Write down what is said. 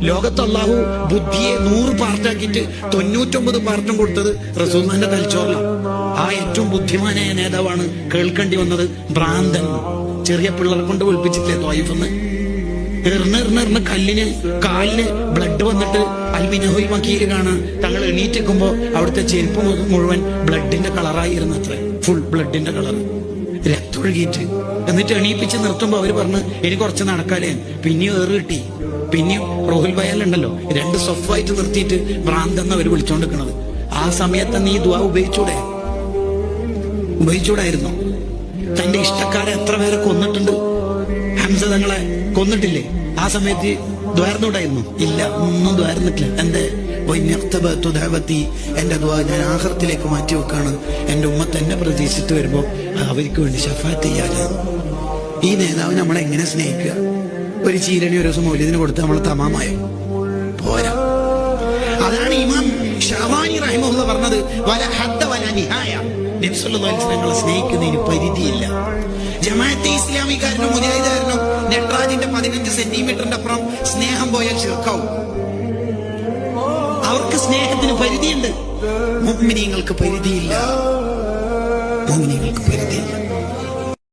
ലോകത്ത് ബുദ്ധിയെ നൂറ് പാർട്ടാക്കിയിട്ട് തൊണ്ണൂറ്റൊമ്പത് പാർട്ടും കൊടുത്തത് റസൂൽമാന്റെ തലച്ചോറിലാണ് ആ ഏറ്റവും ബുദ്ധിമാനായ നേതാവാണ് കേൾക്കേണ്ടി വന്നത് ഭ്രാന്തൻ. ചെറിയ പിള്ളേരെ കൊണ്ട് വിളിപ്പിച്ചിട്ടില്ലേ തോയിഫെന്ന്? എറിഞ്ഞ് എറിഞ്ഞ് എറിഞ്ഞ് കല്ലിന് കാലിന് ബ്ലഡ് വന്നിട്ട് അൽമിനഹുൽ മക്കീര് കാണാൻ തങ്ങൾ എണീറ്റെക്കുമ്പോ അവിടുത്തെ ചെരുപ്പ് മുഴുവൻ ബ്ലഡിന്റെ കളറായിരുന്നു അത്ര ഫുൾ ബ്ലഡിന്റെ കളർ രക്തൊഴുകിയിട്ട് എന്നിട്ട് എണീപ്പിച്ച് നിർത്തുമ്പോൾ അവർ പറഞ്ഞു ഇനി കുറച്ച് നടക്കാലേ. പിന്നെയും ഏറ് കിട്ടി. പിന്നെയും റോഹിൽ ബയാലുണ്ടല്ലോ രണ്ട് സൊഫായിട്ട് നിർത്തിയിട്ട് ഭ്രാന്തെന്ന് അവർ വിളിച്ചോണ്ടിരിക്കണത് ആ സമയത്ത് നീ ദ്വാ ഉപയോഗിച്ചൂടെ? ഉപയോഗിച്ചൂടായിരുന്നു. തന്റെ ഇഷ്ടക്കാരെ എത്ര പേരെ കൊന്നിട്ടുണ്ട്? ഹംസ തങ്ങളെ കൊന്നിട്ടില്ലേ? ആ സമയത്ത് ദ്വാരന്നൂടായിരുന്നു ഇല്ല ഒന്നും ദ്വാരന്നിട്ടില്ല എന്റെ വൈന്യക്തബത്തുദേവത്തി എന്റെ ദ്വാ ഞാൻ ആഹൃത്തിലേക്ക് മാറ്റി വെക്കാണ് എന്റെ ഉമ്മ തന്നെ പ്രതീക്ഷിച്ചിട്ട് വരുമ്പോ അവർക്ക് വേണ്ടി ഷഫാത്ത് ചെയ്യാന് ഈ നേതാവ് നമ്മളെ എങ്ങനെ സ്നേഹിക്കുക? ഒരു ചീരണി ഒരു ദിവസം മൗലിയതിന് കൊടുത്ത് നമ്മൾ തമാമായോ? പോരാ. അതാണ് ഇമാം ഷവാനി റഹിമുള്ള പറഞ്ഞത് വല ഹദ്ദ വല നിഹായ. നബി സല്ലല്ലാഹു അലൈഹി വസല്ലം ഞങ്ങളെ സ്നേഹിക്കുന്നതിന് പരിധിയില്ല. ജമാഅത്തെ ഇസ്ലാമിക്കാരനും മുജാഹിദാരനും പതിനഞ്ച് സെന്റിമീറ്ററിന്റെ അപ്പുറം സ്നേഹം പോയാൽ ചെറുക്കാവും. അവർക്ക് സ്നേഹത്തിന് പരിധിയുണ്ട്. മുഗ്മിനീങ്ങൾക്ക് പരിധിയില്ല. മുഗ്മിനീങ്ങൾക്ക് പരിധിയില്ല.